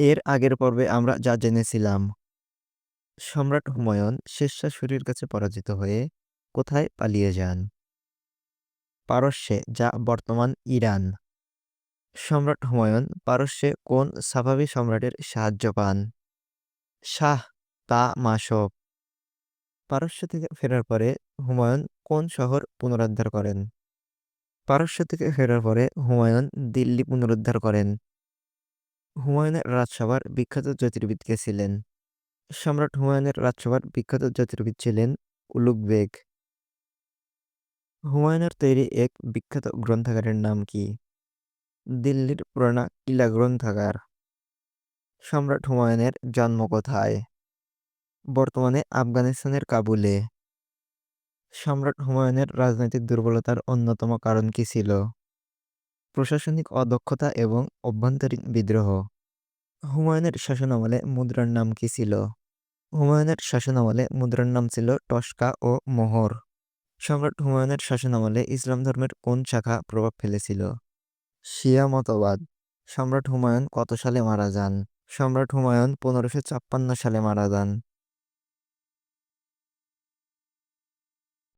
এর আগের পর্বে আমরা যা জেনেছিলাম, সম্রাট হুমায়ুন শের কাছে পরাজিত হয়ে কোথায় পালিয়ে যান? পারস্যে, যা বর্তমান ইরান। সম্রাট হুমায়ুন পারস্যে কোন সাফাভি সম্রাটের সাহায্য পান? শাহ তা মাসব পারস্য থেকে ফেরার পরে হুমায়ুন কোন শহর পুনরুদ্ধার করেন? পারস্য থেকে ফেরার পরে হুমায়ুন দিল্লি পুনরুদ্ধার করেন। হুমায়ুনের রাজসভার বিখ্যাত জ্যোতির্বিদ কে ছিলেন? সম্রাট হুমায়ুনের রাজসভার বিখ্যাত জ্যোতির্বিদ ছিলেন উলুগ বেগ। হুমায়ুনের তৈরি এক বিখ্যাত গ্রন্থাগারের নাম কি? দিল্লির পুরানা কিলা গ্রন্থাগার। সম্রাট হুমায়ুনের জন্ম কোথায় বর্তমানে আফগানিস্তানের কাবুলে। সম্রাট হুমায়ুনের রাজনৈতিক দুর্বলতার অন্যতম কারণ কি ছিল? প্রশাসনিক অদক্ষতা এবং অভ্যন্তরীণ বিদ্রোহ। হুমায়ুনের শাসনামলে মুদ্রার নাম কি ছিল? হুমায়ুনের শাসনামলে মুদ্রার নাম ছিল টস্কা ও মোহর। সম্রাট হুমায়ুনের শাসনামলে ইসলাম ধর্মের কোন শাখা প্রভাব ফেলেছিল? শিয়া মতবাদ। সম্রাট হুমায়ুন কত সালে মারা যান? সম্রাট হুমায়ুন পনেরোশো ছাপ্পান্ন সালে মারা যান।